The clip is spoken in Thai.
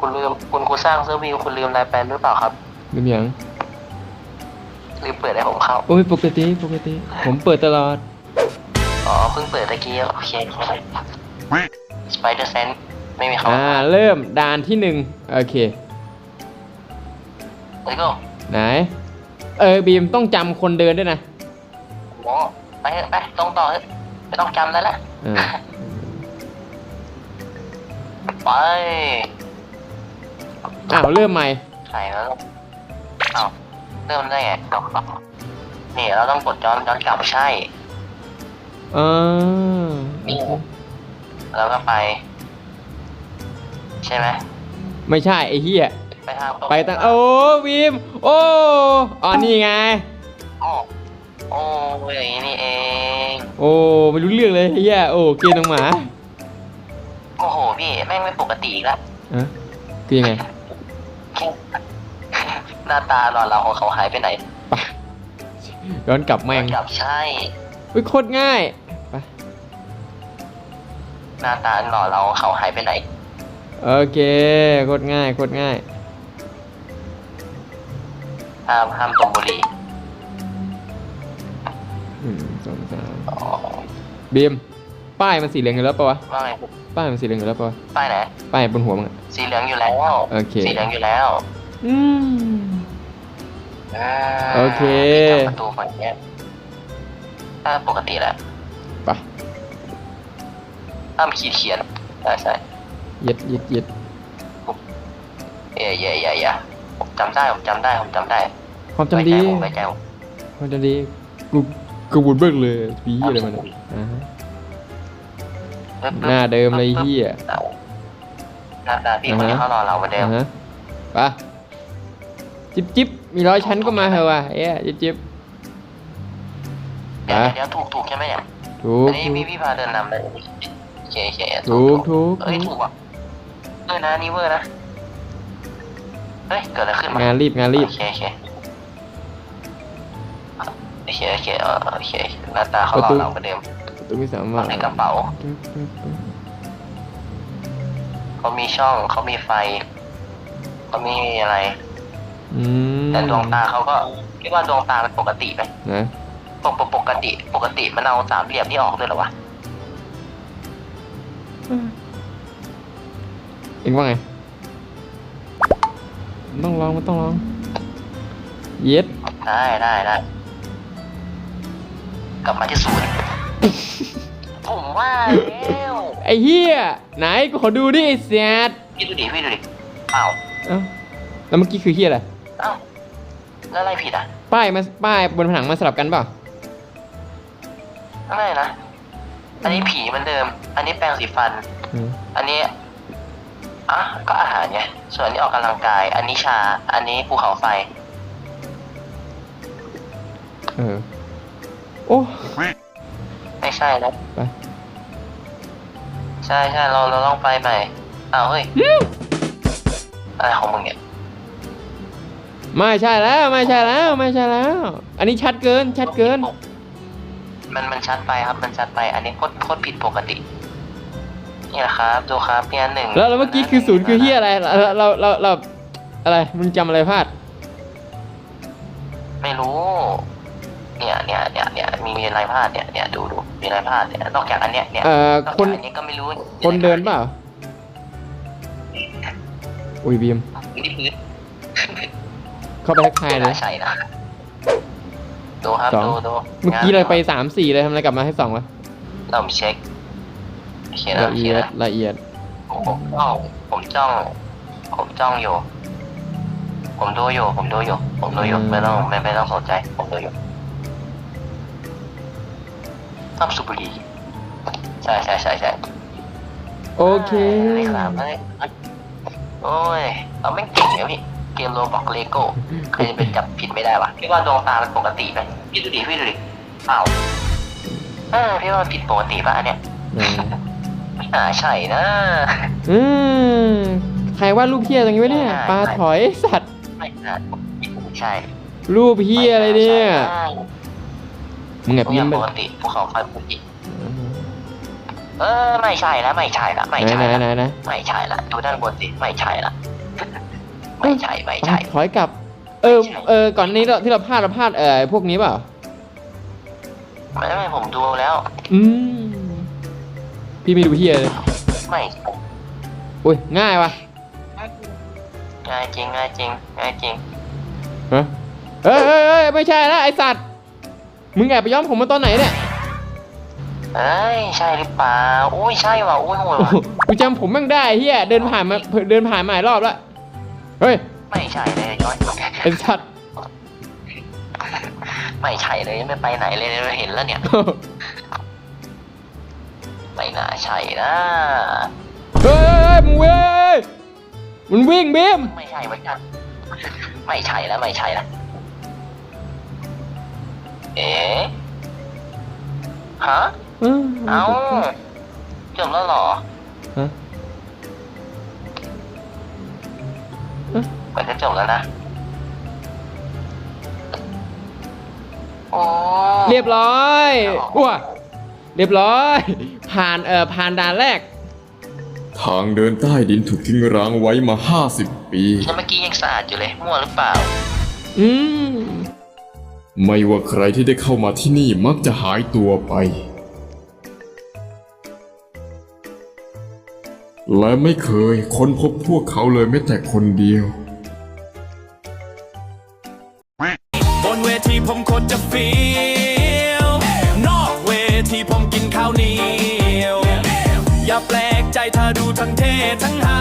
คุณลืมคุณครูสร้างเซิร์ฟวิวคุณลืมไลน์แปลนหรือเปล่าครับลืมยังลืมเปิดให้ผมเข้า โอ้ยปกติปกติ ผมเปิดตลอด อ๋อเพิ่งเปิดตะกี้โอเคสไปเดอร์เซนไม่มีเขาอ่าเริ่มด่านที่หนึ่งโอเคแล้วก็ไหน เออบีมต้องจำคนเดินด้วยนะโอ้ไปเถอะไปตรงต่อเถอะไม่ต้องจำแล้วแหละอ่าไป อ้าวเริ่มใหม่ใครแล้วเอ้าเริ่มได้ไงกลับกลับนี่เราต้องกดย้อนย้อนกลับใช่อ่านี่ แล้วก็ไป ใช่ไหมไม่ใช่ไอ้เหี้ย ไปทางไปตั้งโอ้บีมโอ้อ๋อนี่ไง โอ้โอ้อย่างนี้นี่เอง โอ้ไม่รู้เรื่องเลยไอ้เหี้ย โอ้เกณฑ์น้องหมา โอ้โหพี่แม่งไม่ปกติอีกแล้วอะคือยังไง หน้าตาหล่อเราของเขาหายไปไหนไปย้อนกลับแม่งกลับใช่อุ้ยโคตรง่ายไปหน้าตาหล่อเราของเขาหายไปไหน โอเคโคตรง่ายโคตรง่ายห้ามห้ามตมบุหรี่หนึ่งสองสามอ๋อบีมป้ายมันสีเหลืองอยู่แล้วปะวะว่าไงป้ายมันสีเหลืองอยู่แล้วปะวะป้ายไหนป้ายบนหัวมึงอะ สีเหลืองอยู่แล้วโอเค สีเหลืองอยู่แล้วอืม อ่าโอเค ปิดประตูฝั่งเนี้ยถ้าปกติแหละไปห้ามขีดเขียนใช่ใช่เย็ดเย็ดเย็ดเย่เย่เย่เย่ผมจำได้ผมจำได้ผมจำได้ความจำดี ไว้ใจผมไว้ใจผมความจำดีกูกูบุญเบิกเลยปีเหี้ยอะไรมันอะอ่าฮะปึ๊บปึ๊บหน้าเดิมเลยไอ้เหี้ยหน้า ตาพี่คนนี้เขารอเราเหมือนเดิมอ่าฮะไปจิ๊บจิ๊บมีร้อยชั้นก็มาเถอะว่ะเอ้ยจิ๊บจิ๊บเดี๋ยวอะเดี๋ยวถูกถูกใช่ไหมเนี่ยถูกอันนี้ถูพี่กพี่พาเดินนำเลยโอเคโอเคถูกถูกเอ้ยถูกอะเออนะนี่เวอร์นะเฮ้ยเกิดอะไรขึ้นมงานรีบงานรีบโอเคโอเคโอเคโอเคเออโอเคหน้าตาเขารอเราเหมือนเดิมตัวไม่สามาวารถงในกระเป๋า เขามีช่องเขามีไฟเขามีอะไร อืมแต่ดวงตาเขาก็คิดว่าดวงตามันปกติไหมนะปกปกติ ปกติมันเอาสามเหลี่ยมนี่ออกด้วยเหรอวะเอ็งว่าไงมันต้องลองมันต้องลอง เย็ดได้ได้ได้กลับมาที่ศูนย์ ผมว่าแล้วไอ้เหี้ยไหนกูขอดูดิไอ้เสียดพี่ดูดิพี่ดูดิอ้าวเอ้าแล้วเมื่อกี้คือเหี้ยอะไรอ้าวแล้วอะไรผิดอะป้ายมาป้ายบนผนังมาสลับกันเปล่าไม่นะอันนี้ผีเหมือนเดิม อันนี้แปรงสีฟัน อืมอันนี้อะก็อาหารไงส่วนอันนี้ออกกำลังกาย อันนี้ชา อันนี้ภูเขาไฟ เออโอ้ไม่ ใช่นะไป ใช่ใช่เราเราต้องไปใหม่อ้าวเฮ้ยอะไรของมึงเนี่ยไม่ใช่แล้วไม่ใช่แล้วไม่ใช่แล้ว อันนี้ชัดเกินชัดเกิน มันมันชัดไปครับมันชัดไป อันนี้โคตรโคตรผิดปกตินี่แหละครับดูครับเนี่ยหนึ่งแล้วแล้วเมื่อกี้คือศูนย์คือเฮียอะไรเราเราเราเราอะไรมึงจำอะไรพลาด ไม่รู้ เนี่ยเนี่ยเนี่ยเนี่ยมีมีอะไรพลาดเนี่ยเนี่ยดูดูมีอะไรพลาดเนี่ยนอกจากอันเนี้ยเนี่ยเอ่อนอกคจากนอันนี้ก็ไม่รู้คนเดินเปล่า อุ้ยบีมอยู่ที่พื้นเข้าไปทักทายไม่เลน่ายใช่นะดูครับสอง ดูดูเมื่อกี้เราไปสามสี่เลยทำอะไรกลับมาให้สองวะเราเช็คโอเคนะละโอเคเอียดนะละเอียด ผมจ้องผมจ้อง ผมจ้องอยู่ ผมดูอยู่ ผมดูอยู่ ผมดูอยู่ไม่ต้องไม่ไม่ต้องสนใจ ผมดูอยู่ ชอบสูบบุหรี่ใช่ใช่ใช่ใช่โอเคไม่ครับไม่โอ้ยเราไม่เก่งเลยพี่เกมโรบอกเลโก้ใครจะเป็นจับผิดไม่ได้วะพี่ว่าดวงตามันปกติไหมพี่ดูดิพี่ดูดิอ้าวเออพี่ว่าผิดปกติป่ะอันเนี่ยอืมไม่น่าใช่นะ อืมใครวาดรูปเฮียตรงนี้วะเนี่ยปลาถอยสัตว์ไม่น่าใช่รูปเฮียอะไรเนี่ยไม่าใช่มึงแอบทุกอยิ้ย่ามงไปปกติภูเขาไฟปกติเออไม่ใช่ละไม่ใช่ละไม่ไหนใช่ไหนละไหนไหนไม่ใช่ละดูด้านบนสิไม่ใช่ละไม่ใช่ไม่ใช่ ถอยกลับ เออใช่ เออ ก่อนนี้เราที่เราพลาดเราพลาดเออพวกนี้เปล่า ไม่ไม่ผมดูแล้ว อืม พี่ไม่ดูเฮียเลยไม่อุ้ยง่ายว่ะง่ายจริงง่ายจริงง่ายจริง ฮะเอ้ยเอ้ยเอ้ยไม่ใช่แล้วไอสัตว์ มึงแอบไปย้อมผมมาตอนไหนเนี่ยเอ้ยใช่หรือเปล่าอุ้ยใช่ว่ะอุ้ยโหดโอ้ว่ะโหกูจำผมแม่งได้เฮียเดินผ่านมาเดินผ่านมาหลายรอบแล้วเฮ้ยไม่ใช่เลยย้อยไอสัตว์ ไม่ใช่เลยไม่ไปไหนเลยเราเห็นแล้วเนี่ยไม่น่าใช่นะเฮ้ยมึงเว้ยมันวิ่งบีมไม่ใช่เหมือนกันไม่ใช่แล้วไม่ใช่แล้ว เอ๊ะฮะเออเอ้าจบแล้วเหรอฮะมันจะจบแล้วนะ โอ้เรียบร้อยอ้วเรียบร้อย ผ่านเอ่อผ่านด่านแรก ทางเดินใต้ดินถูกทิ้งร้างไว้มา 50 ปี แล้วเมื่อกี้ยังสะอาดอยู่เลย มั่วหรือเปล่า อืม ไม่ว่าใครที่ได้เข้ามาที่นี่มักจะหายตัวไป และไม่เคยค้นพบพวกเขาเลยแม้แต่คนเดียว บนเวทีผมโคตรจะฟียวนอกเวทีผมกินข้าวเหนียว อย่าแปลกใจถ้าดูทั้งเท่ทั้งหา